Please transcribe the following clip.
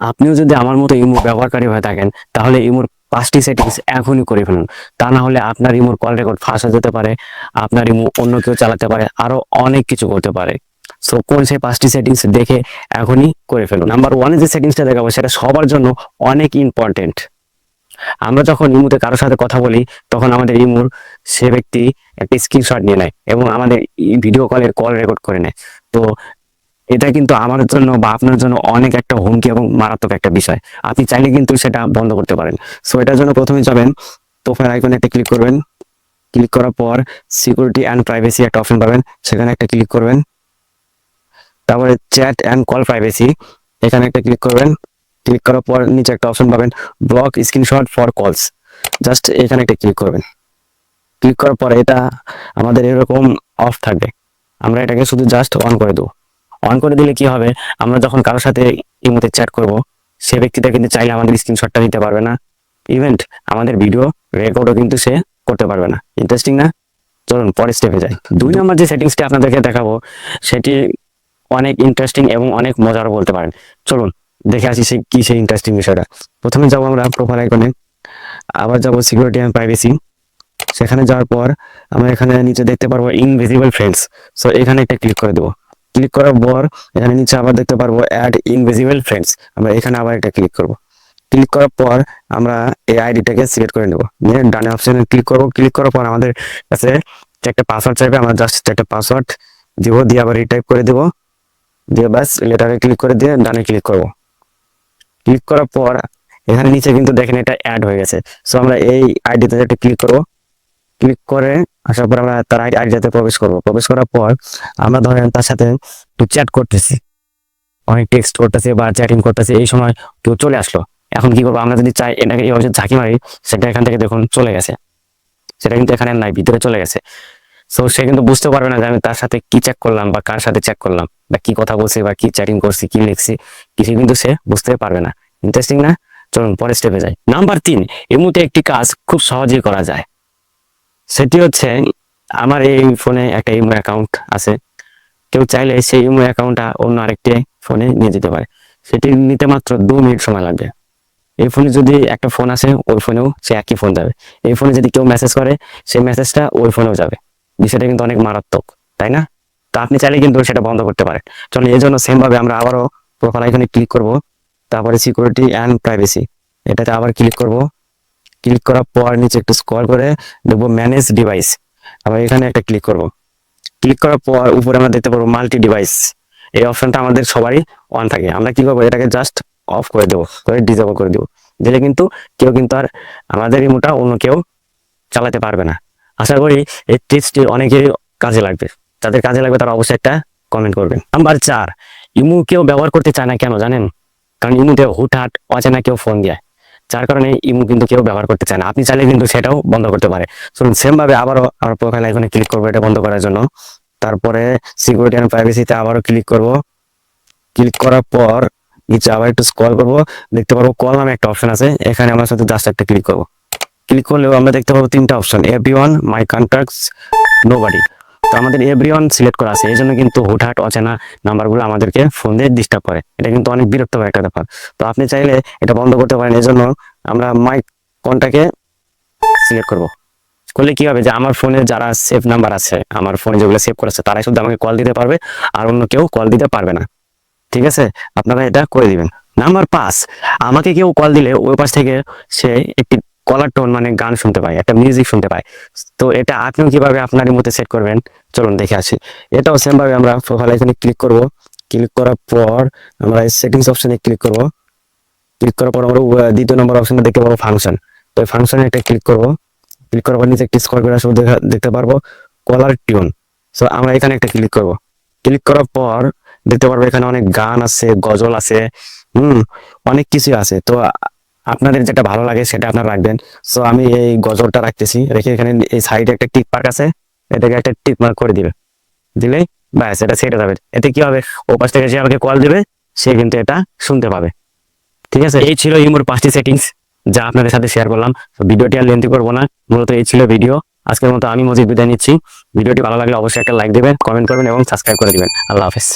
আপনিও যদি আমার মতো ইমো ব্যবহারকারী হয়ে থাকেন, তাহলে ইমোর পাঁচটি সেটিংস এখনই করে ফেলুন। তা না হলে আপনার ইমোর কল রেকর্ড ফাঁস হয়ে যেতে পারে, আপনার ইমো অন্য কেউ চালাতে পারে, আরও অনেক কিছু করতে পারে। সো কোন সেই পাঁচটি সেটিংস দেখে এখনই করে ফেলুন। নাম্বার ওয়ানে যে সেটিংসটা দেখাবো, সেটা সবার জন্য অনেক ইম্পর্টেন্ট আমরা যখন ইমুতে কারোর সাথে কথা বলি, তখন আমাদের ইমুর সে ব্যক্তি একটা স্ক্রিনশট নিয়ে নেয় এবং আমাদের ভিডিও কলের কল রেকর্ড করে নেয়। তো এটা কিন্তু আমার জন্য বা আপনার জন্য অনেক একটা হুমকি এবং মারাত্মক একটা বিষয়। আপনি চাইলে কিন্তু সেটা বন্ধ করতে পারেন। সো এটার জন্য প্রথমে যাবেন প্রোফাইল আইকনে একটা ক্লিক করবেন। ক্লিক করার পর সিকিউরিটি অ্যান্ড প্রাইভেসি একটা অপশন পাবেন। সেখানে একটা ক্লিক করবেন। তারপরে চ্যাট অ্যান্ড কল প্রাইভেসি এখানে একটা ক্লিক করবেন। ক্লিক করার পর নিচে একটা অপশন পাবেন block screenshot for calls just এখানে একটা ক্লিক করবেন। ক্লিক করার পরে এটা আমাদের এরকম অফ থাকবে। আমরা এটাকে শুধু জাস্ট অন করে দেবো। অন করে দিলে কি হবে? আমরা যখন কারোর সাথে ইমোতে চ্যাট করব সে ব্যক্তিটা কিন্তু চাইলে আমাদের স্ক্রিনশটটা নিতে পারবে না। ইভেন্ট আমাদের ভিডিও রেকর্ডও কিন্তু সে করতে পারবে না। ইন্টারেস্টিং না? চলুন পরের স্টেপে যাই। দুই নম্বর যে সেটিংসটা আপনাদেরকে দেখাবো সেটি অনেক ইন্টারেস্টিং এবং অনেক মজার বলতে পারেন। চলুন দেখে আসি সেই কি সেই ইন্টারেস্টিং বিষয়টা। প্রথমে যাব আমরা প্রোফাইল আইকনে আবার যাব সিকিউরিটি অ্যান্ড প্রাইভেসি সেখানে যাওয়ার পর আমরা এখানে নিচে দেখতে পারব ইনভিজিবল ফ্রেন্ডস সো এখানে একটা ক্লিক করে দেবো। ক্লিক করার পর এখানে নিচে আবার দেখতে পারব অ্যাড ইনভিজিবল ফ্রেন্ডস আমরা এখানে আবার এটা ক্লিক করব। ক্লিক করার পর আমরা এই আইডিটাকে সিলেক্ট করে নেব। নিয়ে ডানে অপশানে ক্লিক করব। ক্লিক করার পর আমাদের কাছে একটা পাসওয়ার্ড চাইবে। আমরা জাস্ট একটা পাসওয়ার্ড দিব। দিয়ে আবার রিটাইপ করে দেব। দিয়ে ব্যাস লেটারে ক্লিক করে দিয়ে ডানে ক্লিক করব। ক্লিক করার পর এখানে নিচে কিন্তু দেখেন এটা অ্যাড হয়ে গেছে। সো আমরা এই আইডিতে একটা ক্লিক করব। ক্লিক করে আসার পর আমরা তার আইডিয়াতে প্রবেশ করব। প্রবেশ করার পর আমরা ধরেন তার সাথে একটু চ্যাট করতেছি। অনেক টেক্সট করতেছে বা চ্যাটিং করতেছে, এই সময় কেউ চলে আসলো। এখন কি করব? আমরা যদি চাই এটাকে এইভাবে ঝাঁকি মারি, সেটা এখান থেকে দেখুন চলে গেছে। সেটা কিন্তু এখানে নাই, ভিতরে চলে গেছে। সো সে কিন্তু বুঝতে পারবে না যে আমি তার সাথে কি চেক করলাম বা কার সাথে চেক করলাম, বা কি কথা বলছি বা কি চ্যাটিং করছি, কি লিখছি, কিছু কিন্তু সে বুঝতে পারবে না। ইন্টারেস্টিং না? চলুন, পরের স্টেপে যাই। নাম্বার তিন এই মুহূর্তে একটি কাজ খুব সহজেই করা যায়। সেটি হচ্ছে আমার এই ফোনে একটা ইমো অ্যাকাউন্ট আছে। কেউ চাইলে সেই ইমো অ্যাকাউন্টটা অন্য আরেকটি ফোনে নিয়ে যেতে পারে। সেটি নিতে মাত্র দু মিনিট সময় লাগবে। এই ফোনে যদি একটা ফোন আসে, ওই ফোনেও সে একই ফোন যাবে। এই ফোনে যদি কেউ মেসেজ করে, সেই মেসেজটা ওই ফোনেও যাবে। বিষয়টা কিন্তু অনেক মারাত্মক, তাই না? তো আপনি চাইলে কিন্তু সেটা বন্ধ করতে পারেন। চলুন, এই জন্য সেম ভাবে আমরা আবারও প্রোফাইল আইকনে ক্লিক করব। তারপরে সিকিউরিটি অ্যান্ড প্রাইভেসি এটাতে আবার ক্লিক করব। ক্লিক করার পর নিচে একটু স্ক্রল করে দেখব ম্যানেজ ডিভাইস আবার এখানে একটা ক্লিক করব। ক্লিক করার পর উপরে আমরা দেখতে পারব মাল্টি ডিভাইস এই অপশনটা আমাদের সবারই অন থাকে। আমরা কি করব? এটাকে জাস্ট অফ করে দেবো, করে ডিসেবল করে দেবো। দিলে কিন্তু কেউ কিন্তু আর আমাদের রিমোটটা অন্য কেউ চালাতে পারবে না। আশা করি এই টিপসটি অনেকেরই কাজে লাগবে। যাদের কাজে লাগবে তারা অবশ্যই একটা কমেন্ট করবেন। নাম্বার চার, ইমু কেউ ব্যবহার করতে চায় না কেন জানেন? কারণ ইমুতে হুটহাট অচেনা কেউ ফোন দেয়। যার কারণে ইমু কিন্তু কেউ ব্যবহার করতে চায় না। আপনি চাইলে কিন্তু সেটাও বন্ধ করতে পারে সেম ভাবে আবারও আমার প্রোফাইল আইকনে ক্লিক করব, এটা বন্ধ করার জন্য। তারপরে সিকিউরিটি অ্যান্ড প্রাইভেসিতে আবারও ক্লিক করব। ক্লিক করার পর নিচে আবার একটু স্কল করব। দেখতে পারব কল নামে একটা অপশন আছে। এখানে আমার সাথে জাস্ট একটা ক্লিক করব। ক্লিক করলেও আমরা দেখতে পাবো তিনটা option every one my contacts nobody তো আমাদের এভরি ওয়ান সিলেক্ট করা আছে, এই জন্য কিন্তু হুটহাট, অচেনা নাম্বারগুলো আমাদেরকে ফোন দিয়ে ডিস্টার্ব করে। এটা কিন্তু অনেক বিরক্তকর একটা ব্যাপার। তো আপনি চাইলে এটা বন্ধ করতে পারেন, এই জন্য আমরা মাই কন্টাকে সিলেক্ট করব। করলে কি হবে যে আমার ফোনে যারা সেভ নাম্বার আছে, আমার ফোনে যেগুলো সেভ করেছে, তারাই শুধু আমাকে কল দিতে পারবে, আর অন্য কেউ কল দিতে পারবে না। ঠিক আছে? আপনারা এটা করে দিবেন। নাম্বার পাঁচ, আমাকে কেউ কল দিলে ওই পাশ থেকে সে একটি কলার টোন মানে গান শুনতে পায়, একটা মিউজিক শুনতে পায়। তো এটা আপনিও কীভাবে আপনার মধ্যে সেট করবেন? চলুন দেখে আসি। এটাও সেম ভাবে আমরা প্রোফাইল এখানে ক্লিক করব। ক্লিক করার পর আমরা সেটিংস অপশনে ক্লিক করব। ক্লিক করার পর আমরা দ্বিতীয় নম্বর অপশনটা দেখতে পাবো ফাংশন তো এই ফাংশনে একটা ক্লিক করব। ক্লিক করার পর নিচে একটি স্ক্রল করে আসব দেখতে পারব। Caller tune. সো আমরা এখানে একটা ক্লিক করব। ক্লিক করার পর দেখতে পারব এখানে অনেক গান আছে, গজল আছে। হুম, অনেক কিছু আছে। তো আপনাদের যেটা ভালো লাগে সেটা আপনারা রাখবেন। সো আমি এই গজলটা রাখতেছি। রেখে এখানে এই সাইডে একটা টিক মার্ক আছে। এটাকে একটা টিক মার্ক করে দিবে। দিলেই ব্যাস, এটা সেট যাবে। এতে কি হবে? ও পাশ থেকে যে আমাকে কল দিবে, সে কিন্তু এটা শুনতে পাবে। ঠিক আছে? এই ছিল ইমোর পাঁচটি সেটিংস যা আপনাদের সাথে শেয়ার করলাম। ভিডিওটি আর লেন্থি করব না। মূলত এই ছিল ভিডিও আজকের মতো আমি মজিদ বিদায় নিচ্ছি। ভিডিওটি ভালো লাগলে অবশ্যই একটা লাইক দেবেন কমেন্ট করবেন এবং সাবস্ক্রাইব করে দিবেন। আল্লাহ হাফেজ।